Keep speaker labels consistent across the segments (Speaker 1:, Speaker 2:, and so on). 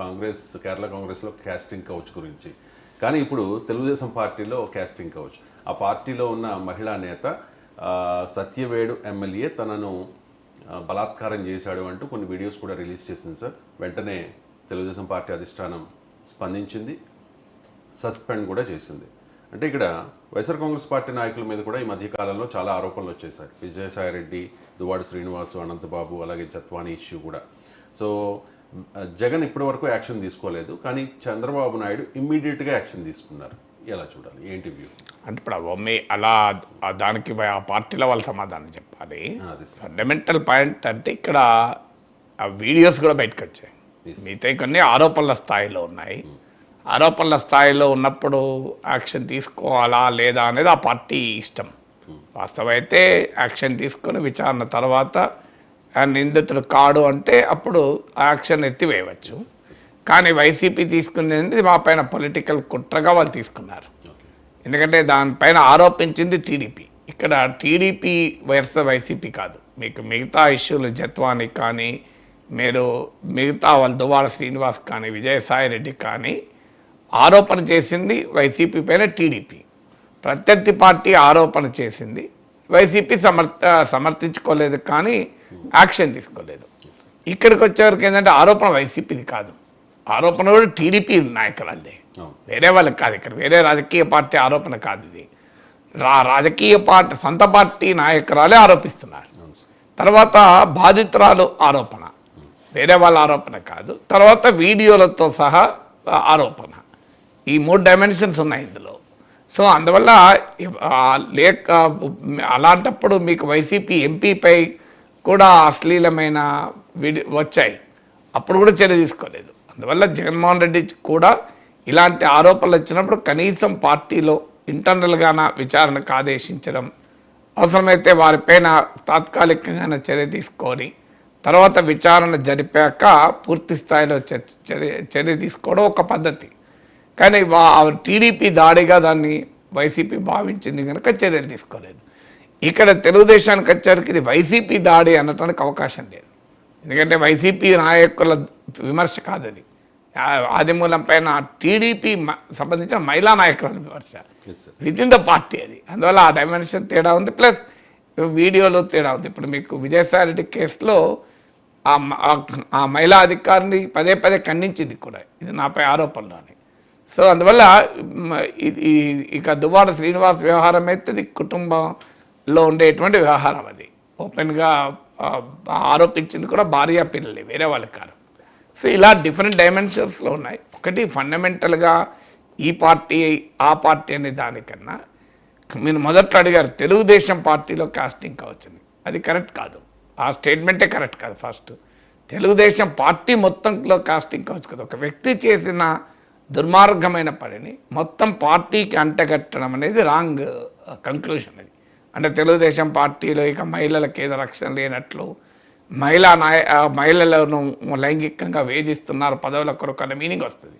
Speaker 1: కాంగ్రెస్ కేరళ కాంగ్రెస్లో casting couch గురించి. కానీ ఇప్పుడు తెలుగుదేశం పార్టీలో క్యాస్టింగ్ కౌచ్ ఆ పార్టీలో ఉన్న మహిళా నేత సత్యవేడు ఎమ్మెల్యే తనను బలాత్కారం చేశాడు అంటూ కొన్ని వీడియోస్ కూడా రిలీజ్ చేసింది సార్. వెంటనే తెలుగుదేశం పార్టీ అధిష్టానం స్పందించింది సస్పెండ్ కూడా చేసింది. అంటే ఇక్కడ వైఎస్ఆర్ కాంగ్రెస్ పార్టీ నాయకుల మీద కూడా ఈ మధ్యకాలంలో చాలా ఆరోపణలు వచ్చేసాయి విజయసాయి రెడ్డి శ్రీనివాసు అనంతబాబు అలాగే జత్వాని ఇష్యూ కూడా. సో జగన్ ఇప్పటి వరకు యాక్షన్ తీసుకోలేదు కానీ చంద్రబాబు నాయుడు ఇమ్మీడియట్గా యాక్షన్ తీసుకున్నారు. ఎలా చూడాలి? ఏంటి వ్యూ?
Speaker 2: అంటే ఇప్పుడు మీ అలా దానికి ఆ పార్టీలో వాళ్ళు సమాధానం చెప్పాలి. ఫండమెంటల్ పాయింట్ అంటే ఇక్కడ ఆ వీడియోస్ కూడా బయటకు వచ్చాయి. మిగతా కొన్ని ఆరోపణల స్థాయిలో ఉన్నాయి. ఆరోపణల స్థాయిలో ఉన్నప్పుడు యాక్షన్ తీసుకోవాలా లేదా అనేది ఆ పార్టీ ఇష్టం. వాస్తవం అయితే యాక్షన్ తీసుకొని విచారణ తర్వాత ఆ నిందితుడు కాడు అంటే అప్పుడు యాక్షన్ ఎత్తివేయవచ్చు. కానీ వైసీపీ తీసుకుంది మా పైన పొలిటికల్ కుట్రగా వాళ్ళు తీసుకున్నారు. ఎందుకంటే దానిపైన ఆరోపించింది టీడీపీ. ఇక్కడ టీడీపీ వర్స వైసీపీ కాదు. మీకు మిగతా ఇష్యూలు జత్వాని కానీ మీరు మిగతా వాళ్ళ దువాడ శ్రీనివాస్ కానీ విజయసాయి రెడ్డి కానీ ఆరోపణ చేసింది వైసీపీ పైన టీడీపీ. ప్రత్యర్థి పార్టీ ఆరోపణ చేసింది వైసీపీ సమర్థ సమర్థించుకోలేదు కానీ యాక్షన్ తీసుకోలేదు. ఇక్కడికి వచ్చేవరకు ఏంటంటే ఆరోపణ వైసీపీది కాదు. ఆరోపణ కూడా టీడీపీ నాయకులదే. వేరే వాళ్ళకి కాదు ఇక్కడ వేరే రాజకీయ పార్టీ ఆరోపణ కాదు ఇది. రా రాజకీయ పార్టీ సొంత పార్టీ నాయకురాలే ఆరోపిస్తున్నారు. తర్వాత బాధితురాలు ఆరోపణ. వేరే వాళ్ళ ఆరోపణ కాదు. తర్వాత వీడియోలతో సహా ఆరోపణ. ఈ మూడు డైమెన్షన్స్ ఉన్నాయి ఇందులో. సో అందువల్ల లేక అలాంటప్పుడు మీకు వైసీపీ ఎంపీపై కూడా అశ్లీలమైన విడి వచ్చాయి. అప్పుడు కూడా చర్య తీసుకోలేదు. అందువల్ల జగన్మోహన్ రెడ్డి కూడా ఇలాంటి ఆరోపణలు వచ్చినప్పుడు కనీసం పార్టీలో ఇంటర్నల్గాన విచారణకు ఆదేశించడం అవసరమైతే వారిపైన తాత్కాలికంగా చర్య తీసుకొని తర్వాత విచారణ జరిపాక పూర్తి స్థాయిలో చర్య చర్య తీసుకోవడం ఒక పద్ధతి. కానీ వా టీడీపీ దాడిగా దాన్ని వైసీపీ భావించింది కనుక చర్యలు తీసుకోలేదు. ఇక్కడ తెలుగుదేశానికి వచ్చేసరికి ఇది వైసీపీ దాడి అనటానికి అవకాశం లేదు. ఎందుకంటే వైసీపీ నాయకుల విమర్శ కాదు అది. ఆదిమూలం పైన టీడీపీ సంబంధించిన మహిళా నాయకుల విమర్శ విత్ ఇన్ ద పార్టీ అది. అందువల్ల ఆ డైమెన్షన్ తేడా ఉంది. ప్లస్ వీడియోలో తేడా ఉంది. ఇప్పుడు మీకు విజయసాయి రెడ్డి కేసులో ఆ మహిళా అధికారిని పదే పదే ఖండించింది కూడా. ఇది నాపై ఆరోపణలు అని. సో అందువల్ల ఇక దువ్వాడ శ్రీనివాస్ వ్యవహారం అయితే ఇది కుటుంబంలో ఉండేటువంటి వ్యవహారం అది. ఓపెన్గా ఆరోపించింది కూడా భార్య పిల్లలే వేరే వాళ్ళకి కాదు. సో ఇలా డిఫరెంట్ డైమెన్షన్స్లో ఉన్నాయి. ఒకటి ఫండమెంటల్గా ఈ పార్టీ ఆ పార్టీ అనే దానికన్నా మీరు మొదట్లో అడిగారు తెలుగుదేశం పార్టీలో కాస్టింగ్ కావచ్చని. అది కరెక్ట్ కాదు. ఆ స్టేట్మెంటే కరెక్ట్ కాదు ఫస్ట్. తెలుగుదేశం పార్టీ మొత్తంలో కాస్టింగ్ కావచ్చు కదా. ఒక వ్యక్తి చేసిన దుర్మార్గమైన పనిని మొత్తం పార్టీకి అంటగట్టడం అనేది రాంగ్ uh, కంక్లూషన్ అది. అంటే తెలుగుదేశం పార్టీలో ఇక మహిళలకు ఏదో రక్షణ లేనట్లు మహిళా నాయ మహిళలను లైంగికంగా వేధిస్తున్నారు పదవుల కొరకు అనే మీనింగ్ వస్తుంది.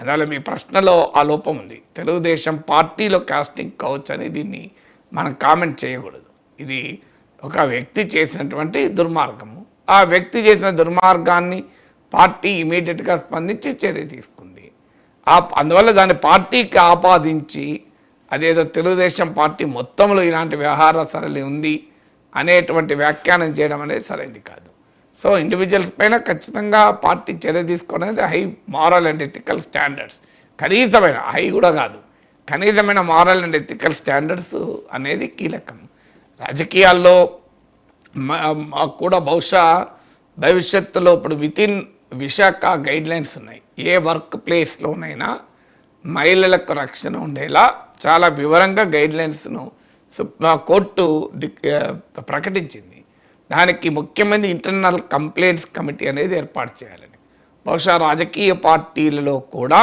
Speaker 2: అందువల్ల మీ ప్రశ్నలో ఆ లోపం ఉంది. తెలుగుదేశం పార్టీలో కాస్టింగ్ కావచ్చు అని దీన్ని మనం కామెంట్ చేయకూడదు. ఇది ఒక వ్యక్తి చేసినటువంటి దుర్మార్గము. ఆ వ్యక్తి చేసిన దుర్మార్గాన్ని పార్టీ ఇమీడియట్గా స్పందించి చర్య తీసుకుంది. ఆ అందువల్ల దాన్ని పార్టీకి ఆపాదించి అదేదో తెలుగుదేశం పార్టీ మొత్తంలో ఇలాంటి వ్యవహార సరళి ఉంది అనేటువంటి వ్యాఖ్యానం చేయడం అనేది సరైనది కాదు. సో ఇండివిజువల్స్ పైన ఖచ్చితంగా పార్టీ చర్య తీసుకోవడం అనేది high moral and ethical standards కనీసమైన high కూడా కాదు. కనీసమైన మారల్ అండ్ ఎథికల్ స్టాండర్డ్స్ అనేది కీలకం. రాజకీయాల్లో మాకు కూడా బహుశా భవిష్యత్తులో ఇప్పుడు వితిన్ విశాఖ గైడ్ లైన్స్ ఉన్నాయి. ఏ వర్క్ ప్లేస్లోనైనా మహిళలకు రక్షణ ఉండేలా చాలా వివరంగా గైడ్లైన్స్ను కోర్టు ప్రకటించింది. దానికి ముఖ్యమైన ఇంటర్నల్ కంప్లైంట్స్ కమిటీ అనేది ఏర్పాటు చేయాలని. బహుశా రాజకీయ పార్టీలలో కూడా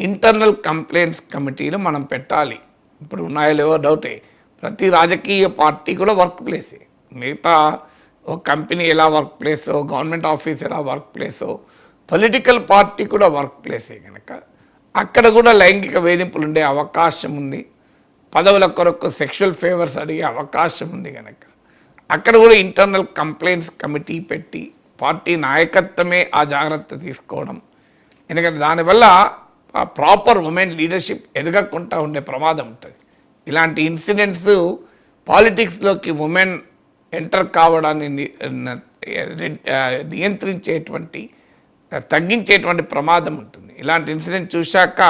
Speaker 2: ఇంటర్నల్ కంప్లైంట్స్ కమిటీలు మనం పెట్టాలి. ఇప్పుడు ఉన్నాయో లేవో డౌటే. ప్రతి రాజకీయ పార్టీ కూడా వర్క్ ప్లేసే. మిగతా ఒక కంపెనీ ఎలా వర్క్ ప్లేసో గవర్నమెంట్ ఆఫీస్ ఎలా వర్క్ ప్లేసో పొలిటికల్ పార్టీ కూడా వర్క్ ప్లేసే కనుక అక్కడ కూడా లైంగిక వేధింపులు ఉండే అవకాశం ఉంది పదవుల కొరకు సెక్షువల్ ఫేవర్స్ అడిగే అవకాశం ఉంది కనుక అక్కడ కూడా ఇంటర్నల్ కంప్లైంట్స్ కమిటీ పెట్టి పార్టీ నాయకత్వమే ఆ జాగ్రత్త తీసుకోవడం. ఎందుకంటే దానివల్ల ప్రాపర్ ఉమెన్ లీడర్షిప్ ఎదగకుండా ఉండే ప్రమాదం ఉంటుంది. ఇలాంటి ఇన్సిడెంట్స్ పాలిటిక్స్లోకి ఉమెన్ ఎంటర్ కావడాన్ని నియంత్రించేటువంటి తగ్గించేటువంటి ప్రమాదం ఉంటుంది. ఇలాంటి ఇన్సిడెంట్ చూశాక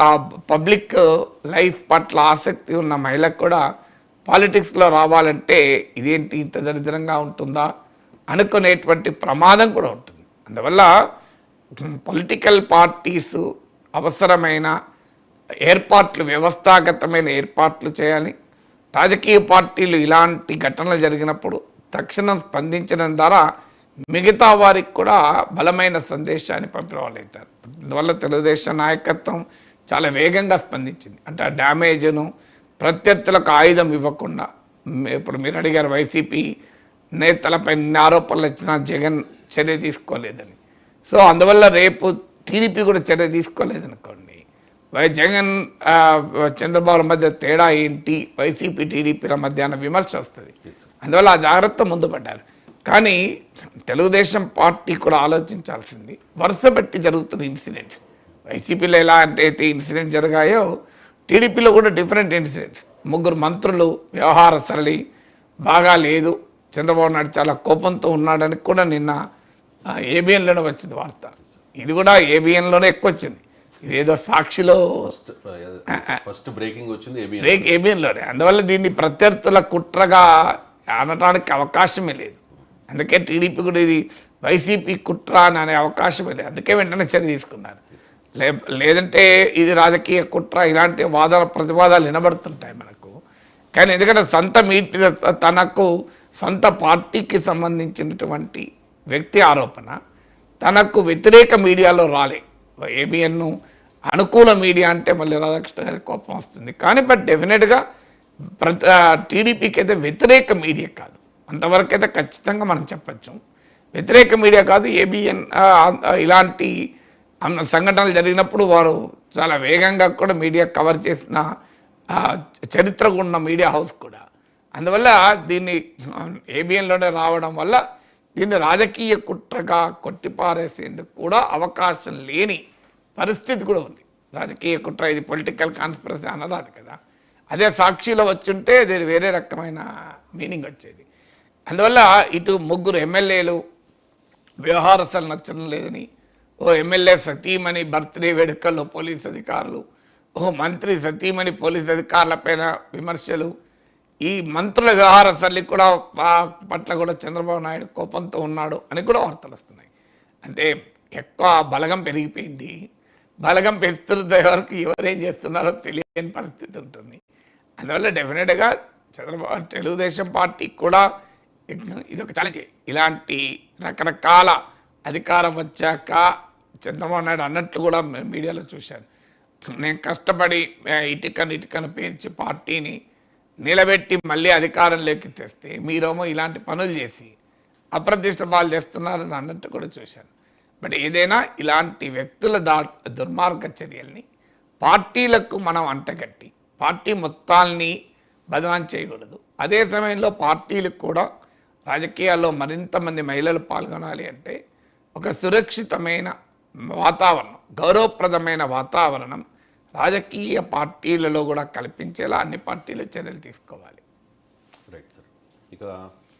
Speaker 2: ఆ, పబ్లిక్ లైఫ్ పట్ల ఆసక్తి ఉన్న మహిళకు కూడా పాలిటిక్స్లో రావాలంటే ఇదేంటి ఇంత దరిద్రంగా ఉంటుందా అనుకునేటువంటి ప్రమాదం కూడా ఉంటుంది. అందువల్ల పొలిటికల్ పార్టీస్ అవసరమైన ఏర్పాట్లు వ్యవస్థాగతమైన ఏర్పాట్లు చేయాలి. రాజకీయ పార్టీలు ఇలాంటి ఘటనలు జరిగినప్పుడు తక్షణం స్పందించడం ద్వారా మిగతా వారికి కూడా బలమైన సందేశాన్ని పంపిన వాళ్ళు అవుతారు అందువల్ల తెలుగుదేశం నాయకత్వం చాలా వేగంగా స్పందించింది. అంటే ఆ డ్యామేజ్ను ప్రత్యర్థులకు ఆయుధం ఇవ్వకుండా ఇప్పుడు మీరు అడిగారు వైసీపీ నేతలపై ఆరోపణలు వచ్చినా జగన్ చర్య తీసుకోలేదని. సో అందువల్ల రేపు టీడీపీ కూడా చర్య తీసుకోలేదనుకోండి. వై జగన్ చంద్రబాబు మధ్య తేడా ఏంటి? వైసీపీ టీడీపీల మధ్య అన్న విమర్శ వస్తుంది. అందువల్ల ఆ జాగ్రత్త ముందు పడ్డారు. కానీ తెలుగుదేశం పార్టీ కూడా ఆలోచించాల్సింది. వరుస పెట్టి జరుగుతున్న ఇన్సిడెంట్స్. వైసీపీలో ఎలా అంటే అయితే ఇన్సిడెంట్ జరిగాయో టీడీపీలో కూడా డిఫరెంట్ ఇన్సిడెంట్స్. ముగ్గురు మంత్రులు వ్యవహార సరళి బాగా లేదు చంద్రబాబు నాయుడు చాలా కోపంతో ఉన్నాడని కూడా నిన్న ఏబిఎన్లోనే వచ్చింది వార్త. ఇది కూడా ఏబిఎన్లోనే ఎక్కువ వచ్చింది ఇదేదో సాక్షిలో
Speaker 1: ఫస్ట్ బ్రేకింగ్ వచ్చింది
Speaker 2: బ్రేక్ ఏబిఎన్లోనే. అందువల్ల దీన్ని ప్రత్యర్థుల కుట్రగా అనడానికి అవకాశమే లేదు. అందుకే టీడీపీ కూడా ఇది వైసీపీ కుట్ర అని అనే అవకాశమే లేదు అందుకే వెంటనే చర్య తీసుకున్నారు. లే లేదంటే ఇది రాజకీయ కుట్ర ఇలాంటి వాదాల ప్రతివాదాలు వినబడుతుంటాయి మనకు. కానీ ఎందుకంటే సొంత మీటి తనకు సొంత పార్టీకి సంబంధించినటువంటి వ్యక్తి ఆరోపణ తనకు వ్యతిరేక మీడియాలో రాలే. ఏబిఎన్ను అనుకూల మీడియా అంటే మళ్ళీ రాధాకృష్ణ గారికి కోపం వస్తుంది. కానీ బట్ డెఫినెట్గా ప్రతి టీడీపీకి అయితే వ్యతిరేక మీడియా కాదు. అంతవరకు అయితే ఖచ్చితంగా మనం చెప్పచ్చు. వ్యతిరేక మీడియా కాదు ఏబిఎన్ ఇలాంటి అన్న సంఘటనలు జరిగినప్పుడు వారు చాలా వేగంగా కూడా మీడియా కవర్ చేసిన ఆ, చరిత్ర ఉన్న మీడియా హౌస్ కూడా. అందువల్ల దీన్ని ఏబిఎన్లోనే రావడం వల్ల దీన్ని రాజకీయ కుట్రగా కొట్టిపారేసేందుకు కూడా అవకాశం లేని పరిస్థితి కూడా ఉంది. రాజకీయ కుట్ర ఇది పొలిటికల్ కాన్స్పిరసీ అన్నది కదా. అదే సాక్షిలో వచ్చుంటే దీని వేరే రకమైన మీనింగ్ వచ్చేది. అందువల్ల ఇటు ముగ్గురు ఎమ్మెల్యేలు వ్యవహారసలు నచ్చడం లేదని ఓ ఎమ్మెల్యే సతీమణి బర్త్డే వేడుకల్లో పోలీస్ అధికారులు ఓ మంత్రి సతీమణి పోలీస్ అధికారులపైన విమర్శలు ఈ మంత్రుల వ్యవహార కూడా మా పట్ల కూడా చంద్రబాబు నాయుడు కోపంతో ఉన్నాడు అని కూడా వార్తలు వస్తున్నాయి. అంటే ఎక్కువ బలగం పెరిగిపోయింది. బలగం పెంచుతున్న వరకు ఎవరేం చేస్తున్నారో తెలియని పరిస్థితి ఉంటుంది. అందువల్ల డెఫినెట్గా చంద్రబాబు తెలుగుదేశం పార్టీ కూడా ఇది ఒక ఛాలెంజ్ ఇలాంటి రకరకాల అధికారం వచ్చాక చంద్రబాబు నాయుడు అన్నట్టు కూడా మీడియాలో చూశాను. నేను కష్టపడి ఇటుకను ఇటుకను పేర్చి పార్టీని నిలబెట్టి మళ్ళీ అధికారంలోకి తెస్తే మీరేమో ఇలాంటి పనులు చేసి అప్రతిష్ట పాలు చేస్తున్నారని అన్నట్టు కూడా చూశాను. బట్ ఏదైనా ఇలాంటి వ్యక్తుల దా దుర్మార్గ చర్యల్ని పార్టీలకు మనం అంటగట్టి పార్టీ మొత్తాల్ని బదనాం చేయకూడదు. అదే సమయంలో పార్టీలకు కూడా రాజకీయాల్లో మరింత మంది మహిళలు పాల్గొనాలి అంటే ఒక సురక్షితమైన వాతావరణం గౌరవప్రదమైన వాతావరణం రాజకీయ పార్టీలలో కూడా కల్పించేలా అన్ని పార్టీలు చర్యలు తీసుకోవాలి.
Speaker 1: రైట్ సార్ ఇక